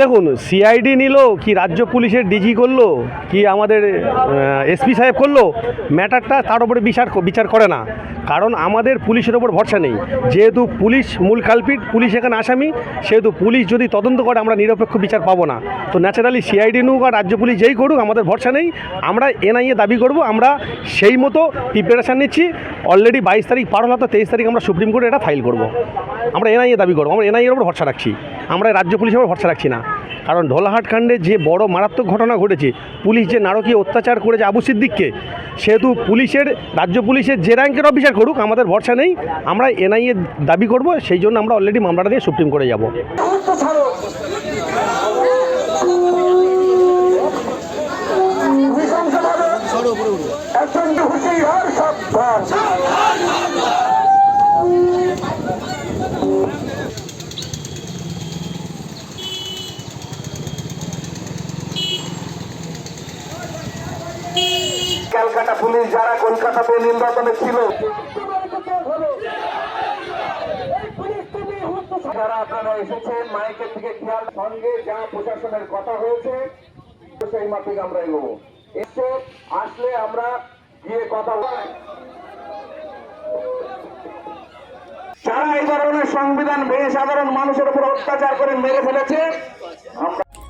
দেখুন সিআইডি নিল, কি রাজ্য পুলিশের ডিজি করল, কি আমাদের এসপি সাহেব করল, ম্যাটারটা তার উপরে বিচার বিচার করে না। কারণ আমাদের পুলিশের ওপর ভরসা নেই। যেহেতু পুলিশ মূল কালপিট, পুলিশ এখানে আসামি, সেহেতু পুলিশ যদি তদন্ত করে, আমরা নিরপেক্ষ বিচার পাবো না। তো ন্যাচারালি সিআইডি নুক আর রাজ্য পুলিশ যেই করুক, আমাদের ভরসা নেই। আমরা এনআইএ দাবি করব, আমরা সেই মতো প্রিপারেশান নিচ্ছি। অলরেডি বাইশ তারিখ পার হলো তো তেইশ তারিখ আমরা সুপ্রিম কোর্টে এটা ফাইল করব। আমরা এনআইএ দাবি করব, আমরা এনআইএর উপর ভরসা রাখছি। আমরা রাজ্য পুলিশের উপর ভরসা রাখছি না। কারণ ঢোলাহাট কাণ্ডে যে বড় মারাত্মক ঘটনা ঘটেছে, পুলিশ যে নারকীয় অত্যাচার করেছে আবু সিদ্দিককে, সেহেতু পুলিশের, রাজ্য পুলিশের যে র্যাঙ্কের অফিসার করুক, আমাদের ভরসা নেই। আমরা এনআইএ দাবি করব, সেই জন্য আমরা অলরেডি মামলাটা নিয়ে সুপ্রিম কোর্টে যাব। ক্যালকাটা পুলিশ যারা কলকাতাতে নির্বাচনে ছিল। যারা আপনারা এসেছেন, মাইকের খেয়াল সঙ্গে যা প্রশাসনের কথা হয়েছে, সেই মাফিক আমরা এগোবো। এসে আসলে আমরা গিয়ে কথা যারা এই ধরনের সংবিধান ভেঙে সাধারণ মানুষের উপর অত্যাচার করে মেরে ফেলেছে